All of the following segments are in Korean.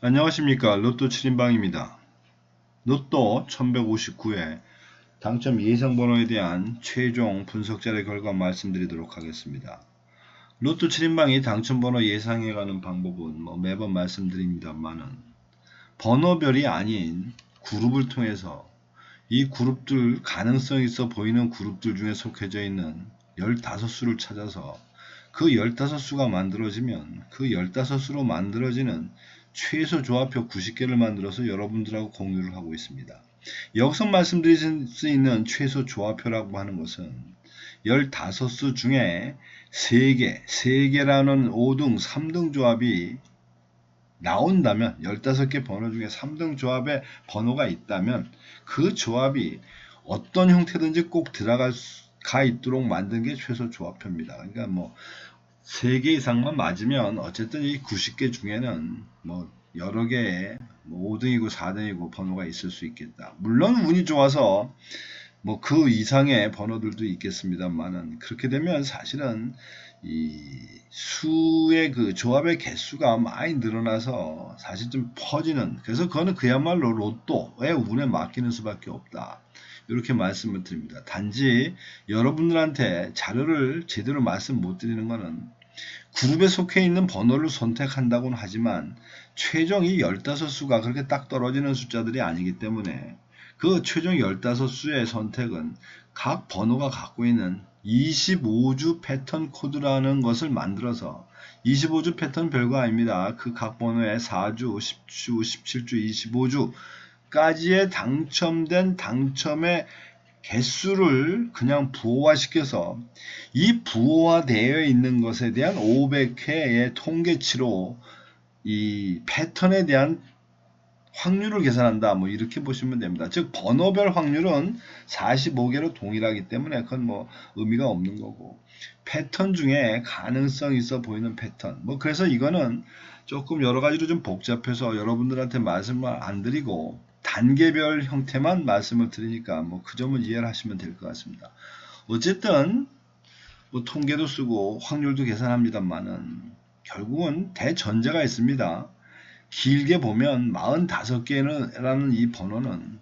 안녕하십니까 로또 7인방입니다. 로또 1159회 당첨 예상 번호에 대한 최종 분석자의 결과 말씀드리도록 하겠습니다. 로또 7인방이 당첨 번호 예상해가는 방법은 뭐 매번 말씀드립니다만은 번호별이 아닌 그룹을 통해서 이 그룹들 가능성 있어 보이는 그룹들 중에 속해져 있는 15수를 찾아서 그 15수가 만들어지면 그 15수로 만들어지는 최소 조합표 90개를 만들어서 여러분들하고 공유를 하고 있습니다. 여기서 말씀드릴 수 있는 최소 조합표라고 하는 것은 15수 중에 3개, 3개라는 5등, 3등 조합이 나온다면 15개 번호 중에 3등 조합에 번호가 있다면 그 조합이 어떤 형태든지 꼭 들어갈 가 있도록 만든 게 최소 조합표입니다. 그러니까 뭐 3개 이상만 맞으면 어쨌든 이 90개 중에는 뭐 여러 개의 뭐 5등이고 4등이고 번호가 있을 수 있겠다. 물론 운이 좋아서 뭐 그 이상의 번호들도 있겠습니다만은 그렇게 되면 사실은 이 수의 그 조합의 개수가 많이 늘어나서 사실 좀 퍼지는 그래서 그거는 그야말로 로또의 운에 맡기는 수밖에 없다. 이렇게 말씀을 드립니다. 단지 여러분들한테 자료를 제대로 말씀 못 드리는 것은 그룹에 속해 있는 번호를 선택한다고는 하지만 최종 이 15수가 그렇게 딱 떨어지는 숫자들이 아니기 때문에 그 최종 15수의 선택은 각 번호가 갖고 있는 25주 패턴 코드라는 것을 만들어서 25주 패턴 별거 아닙니다. 그 각 번호에 4주, 10주, 17주, 25주 까지의 당첨된 당첨의 개수를 그냥 부호화시켜서 이 부호화되어 있는 것에 대한 500회의 통계치로 이 패턴에 대한 확률을 계산한다. 뭐 이렇게 보시면 됩니다. 즉 번호별 확률은 45개로 동일하기 때문에 그건 뭐 의미가 없는 거고 패턴 중에 가능성 있어 보이는 패턴. 뭐 그래서 이거는 조금 여러 가지로 좀 복잡해서 여러분들한테 말씀을 안 드리고 단계별 형태만 말씀을 드리니까 뭐 그 점은 이해를 하시면 될 것 같습니다. 어쨌든 뭐 통계도 쓰고 확률도 계산합니다만은 결국은 대전제가 있습니다. 길게 보면 45개라는 이 번호는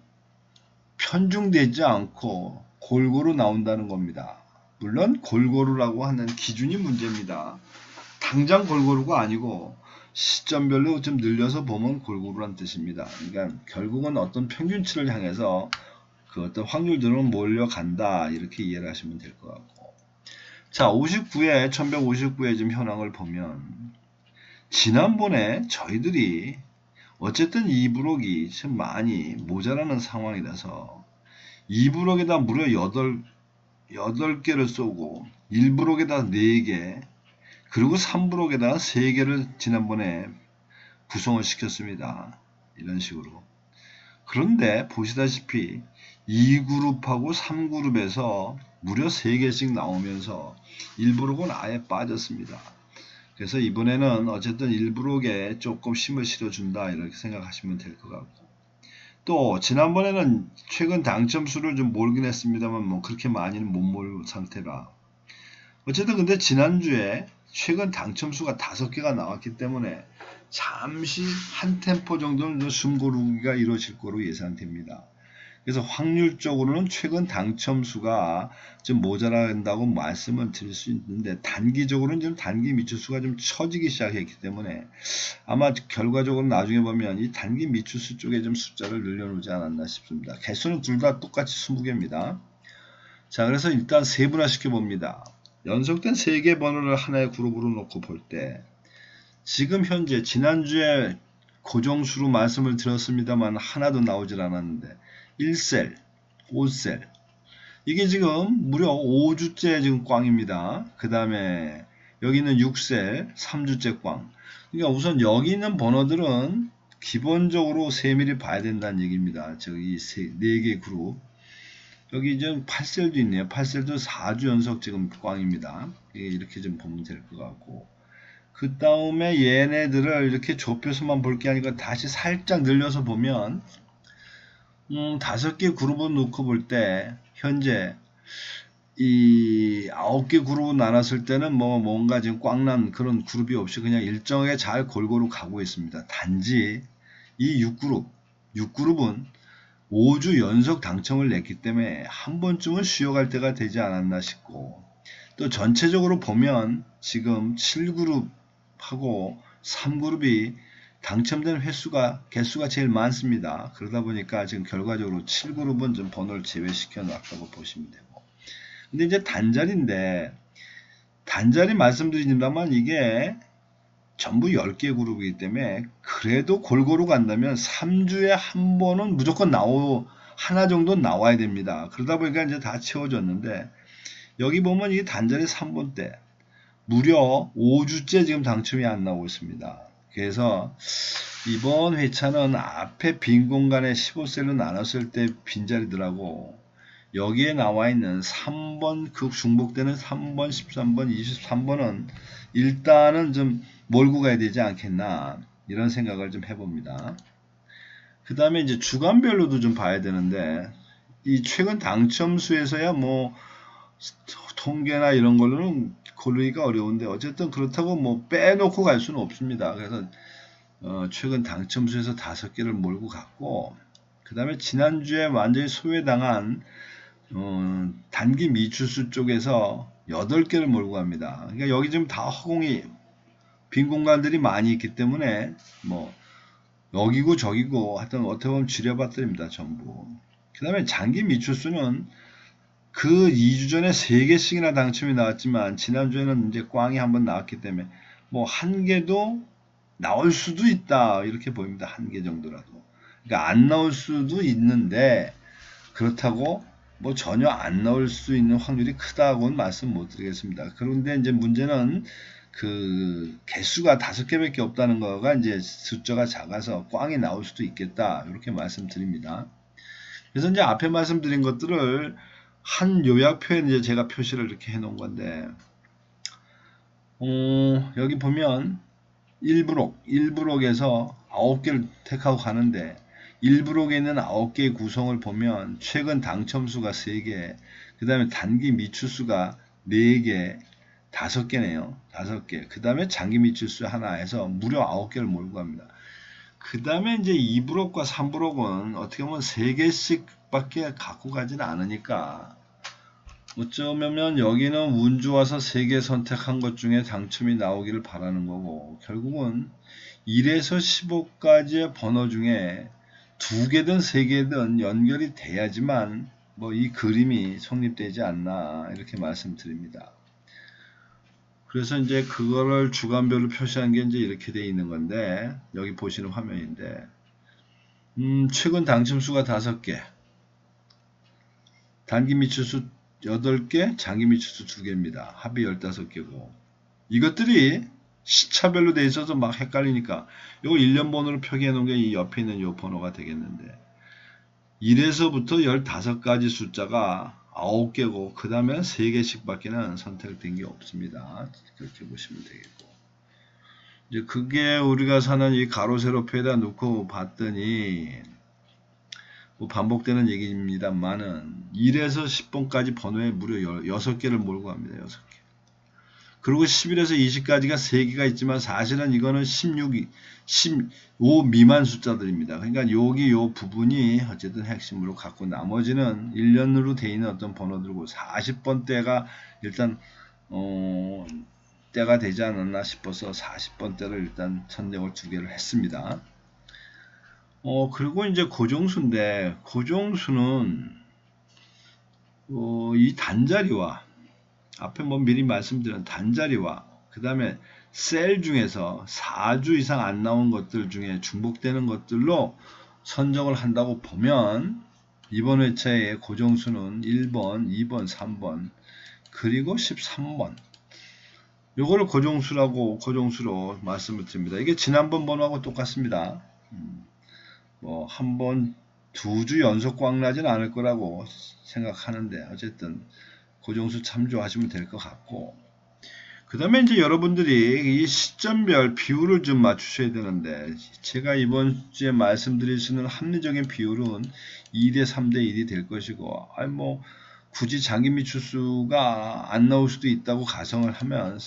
편중되지 않고 골고루 나온다는 겁니다. 물론 골고루라고 하는 기준이 문제입니다. 당장 골고루가 아니고 시점별로 좀 늘려서 보면 골고루란 뜻입니다. 그러니까 결국은 어떤 평균치를 향해서 그 어떤 확률들은 몰려간다 이렇게 이해를 하시면 될 것 같고 자 59에 1159의 지금 현황을 보면 지난번에 저희들이 어쨌든 2부록이 참 많이 모자라는 상황이라서 2부록에다 무려 8, 8개를 쏘고 1부록에다 4개 그리고 3부록에다 3개를 지난번에 구성을 시켰습니다. 이런 식으로. 그런데 보시다시피 2그룹하고 3그룹에서 무려 3개씩 나오면서 1부록은 아예 빠졌습니다. 그래서 이번에는 어쨌든 1부록에 조금 힘을 실어준다 이렇게 생각하시면 될 것 같고 또 지난번에는 최근 당첨수를 좀 몰긴 했습니다만 뭐 그렇게 많이는 못 몰 상태라 어쨌든 근데 지난주에 최근 당첨수가 다섯 개가 나왔기 때문에 잠시 한 템포 정도는 숨고르기가 이루어질 거로 예상됩니다. 그래서 확률적으로는 최근 당첨수가 좀 모자란다고 말씀을 드릴 수 있는데 단기적으로는 좀 단기 미추수가 좀 처지기 시작했기 때문에 아마 결과적으로 나중에 보면 이 단기 미추수 쪽에 좀 숫자를 늘려놓지 않았나 싶습니다. 개수는 둘 다 똑같이 20개입니다. 자 그래서 일단 세분화 시켜봅니다. 연속된 세 개 번호를 하나의 그룹으로 놓고 볼 때 지금 현재 지난주에 고정수로 말씀을 드렸습니다만 하나도 나오질 않았는데 1셀, 5셀 이게 지금 무려 5주째 지금 꽝입니다. 그 다음에 여기는 6셀, 3주째 꽝. 그러니까 우선 여기 있는 번호들은 기본적으로 세밀히 봐야 된다는 얘기입니다. 저기 4개 그룹. 여기 지금 8셀도 있네요. 8셀도 4주 연속 지금 꽝입니다. 이렇게 좀 보면 될 것 같고. 그 다음에 얘네들을 이렇게 좁혀서만 볼 게 아니라 다시 살짝 늘려서 보면 음, 다섯 개 그룹을 놓고 볼 때 현재 이 아홉 개 그룹 나눴을 때는 뭐 뭔가 지금 꽉난 그런 그룹이 없이 그냥 일정하게 잘 골고루 가고 있습니다. 단지 이 6그룹, 6그룹은 5주 연속 당첨을 냈기 때문에 한 번쯤은 쉬어갈 때가 되지 않았나 싶고 또 전체적으로 보면 지금 7그룹하고 3그룹이 당첨된 횟수가 개수가 제일 많습니다. 그러다 보니까 지금 결과적으로 7그룹은 좀 번호를 제외시켜 놨다고 보시면 되고 근데 이제 단자리인데 단자리 말씀드립니다만 이게 전부 10개 그룹이기 때문에 그래도 골고루 간다면 3주에 한 번은 무조건 나오 하나 정도 나와야 됩니다. 그러다 보니까 이제 다 채워졌는데 여기 보면 이 단자리 3번 때 무려 5주째 지금 당첨이 안 나오고 있습니다. 그래서 이번 회차는 앞에 빈 공간에 15셀로 나눴을 때 빈자리들하고 여기에 나와 있는 3번 그 중복되는 3번, 13번, 23번은 일단은 좀 몰고 가야 되지 않겠나 이런 생각을 좀 해봅니다. 그 다음에 이제 주간별로도 좀 봐야 되는데 이 최근 당첨 수에서야 뭐 통계나 이런 걸로는 고르기가 어려운데 어쨌든 그렇다고 뭐 빼놓고 갈 수는 없습니다. 그래서 어 최근 당첨 수에서 다섯 개를 몰고 갔고 그 다음에 지난주에 완전히 소외당한 어 단기 미추수 쪽에서 8개를 몰고 갑니다. 그러니까 여기 지금 다 허공이 빈 공간들이 많이 있기 때문에 뭐 여기고 저기고 하여튼 어떻게 보면 줄여봤더입니다 전부. 그 다음에 장기 미추수는 그 2주 전에 3개씩이나 당첨이 나왔지만 지난주에는 이제 꽝이 한번 나왔기 때문에 뭐 한 개도 나올 수도 있다 이렇게 보입니다. 한 개 정도라도. 그러니까 안 나올 수도 있는데 그렇다고 뭐 전혀 안 나올 수 있는 확률이 크다고는 말씀 못 드리겠습니다. 그런데 이제 문제는 그 개수가 다섯 개밖에 없다는 거가 이제 숫자가 작아서 꽝이 나올 수도 있겠다 이렇게 말씀드립니다. 그래서 이제 앞에 말씀드린 것들을 한 요약표에 이제 제가 표시를 이렇게 해놓은 건데 어, 여기 보면 1브록, 1브록에서 9개를 택하고 가는데 1브록에 있는 9개의 구성을 보면 최근 당첨수가 3개, 그 다음에 단기 미추수가 4개, 5개네요. 5개. 그 다음에 장기 미추수 하나 해서 무려 9개를 몰고 갑니다. 그 다음에 이제 2브록과 3브록은 어떻게 보면 3개씩 밖에 갖고 가지는 않으니까 어쩌면 여기는 운 좋아서 3개 선택한 것 중에 당첨이 나오기를 바라는 거고 결국은 1에서 15까지의 번호 중에 2개든 3개든 연결이 돼야지만 뭐 이 그림이 성립되지 않나 이렇게 말씀드립니다. 그래서 이제 그거를 주간별로 표시한 게 이제 이렇게 돼 있는 건데 여기 보시는 화면인데 음, 최근 당첨수가 5개 단기 미추수 8개 장기 미추수 2개입니다. 합이 15개고 이것들이 시차별로 돼 있어서 막 헷갈리니까 이거 1년 번호로 표기해 놓은 게 이 옆에 있는 이 번호가 되겠는데 1에서부터 15가지 숫자가 9개고 그 다음에 3개씩 밖에는 선택된 게 없습니다. 그렇게 보시면 되겠고 이제 그게 우리가 사는 이 가로 세로 표에다 놓고 봤더니 뭐 반복되는 얘기입니다만은 1에서 10번까지 번호에 무려 6개를 몰고 갑니다. 6개. 그리고 11에서 20까지가 3개가 있지만 사실은 이거는 16, 15 미만 숫자들입니다. 그러니까 여기 요 부분이 어쨌든 핵심으로 갖고 나머지는 1년으로 돼 있는 어떤 번호들고 40번 대가 일단 어, 때가 되지 않았나 싶어서 40번 대를 일단 선정을 두 개를 했습니다. 어, 그리고 이제 고정수인데 고정수는 어, 이 단자리와 앞에 뭐 미리 말씀드린 단자리와 그 다음에 셀 중에서 4주 이상 안 나온 것들 중에 중복되는 것들로 선정을 한다고 보면 이번 회차의 고정수는 1번, 2번, 3번 그리고 13번 요거를 고정수라고 고정수로 말씀을 드립니다. 이게 지난번 번호하고 똑같습니다. 음, 뭐한 번 두 주 연속 꽝 나진 않을 거라고 생각하는데 어쨌든 고정수 참조하시면 될 것 같고 그 다음에 이제 여러분들이 이 시점별 비율을 좀 맞추셔야 되는데 제가 이번 주에 말씀드릴 수 있는 합리적인 비율은 2대 3대 1이 될 것이고 아니 뭐 굳이 장기 미 추수가 안 나올 수도 있다고 가정을 하면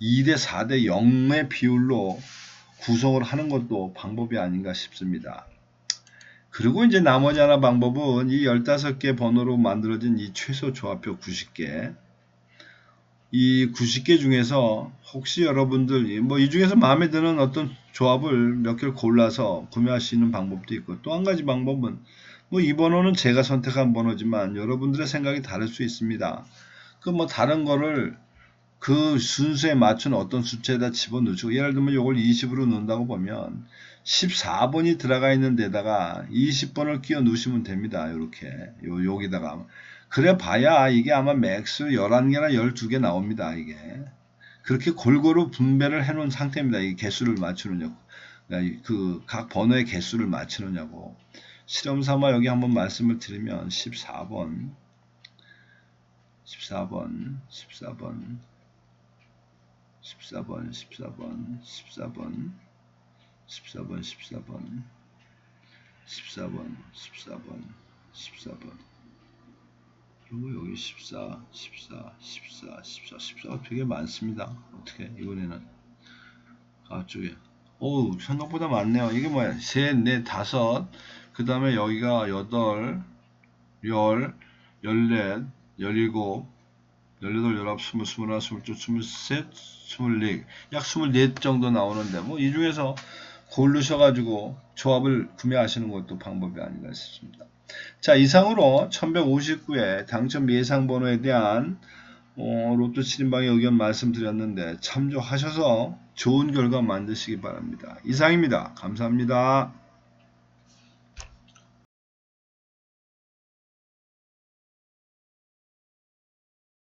2대 4대 0의 비율로 구성을 하는 것도 방법이 아닌가 싶습니다. 그리고 이제 나머지 하나 방법은 이 15개 번호로 만들어진 이 최소 조합표 90개 이 90개 중에서 혹시 여러분들 뭐 이 중에서 마음에 드는 어떤 조합을 몇 개를 골라서 있는 방법도 있고 또 한 가지 방법은 뭐 이 번호는 제가 선택한 번호지만 여러분들의 생각이 다를 수 있습니다. 그 뭐 다른 거를 그 순수에 맞춘 어떤 숫자에다 집어넣죠. 예를 들면 이걸 20으로 넣는다고 보면 14번이 들어가 있는 데다가 20번을 끼워 넣으시면 됩니다. 이렇게 요 여기다가 그래 봐야 이게 아마 맥스 11개나 12개 나옵니다. 이게 그렇게 골고루 분배를 해 놓은 상태입니다. 이 개수를 맞추느냐고 그 각 번호의 개수를 맞추느냐고 실험 삼아 여기 한번 말씀을 드리면 14번 14번 14번 14번, 14번, 14번, 14번, 14번, 14번, 14번, 14번. 그리고 여기 14, 14, 14, 14, 14. 되게 많습니다. 어떻게 이번에는 아, 가쪽에 어우 생각보다 많네요. 이게 뭐야? 3, 4, 다섯. 그 다음에 여기가 여덟, 열, 열넷, 열일곱, 열여덟, 열아홉, 스물, 스물하나, 스물둘, 스물셋, 스물네, 약 스물네 정도 나오는데 뭐 이 중에서 고르셔가지고 조합을 구매하시는 것도 방법이 아닌가 싶습니다. 자 이상으로 1159회 당첨 예상 번호에 대한 어, 로또 7인방의 의견 말씀드렸는데 참조하셔서 좋은 결과 만드시기 바랍니다. 이상입니다. 감사합니다.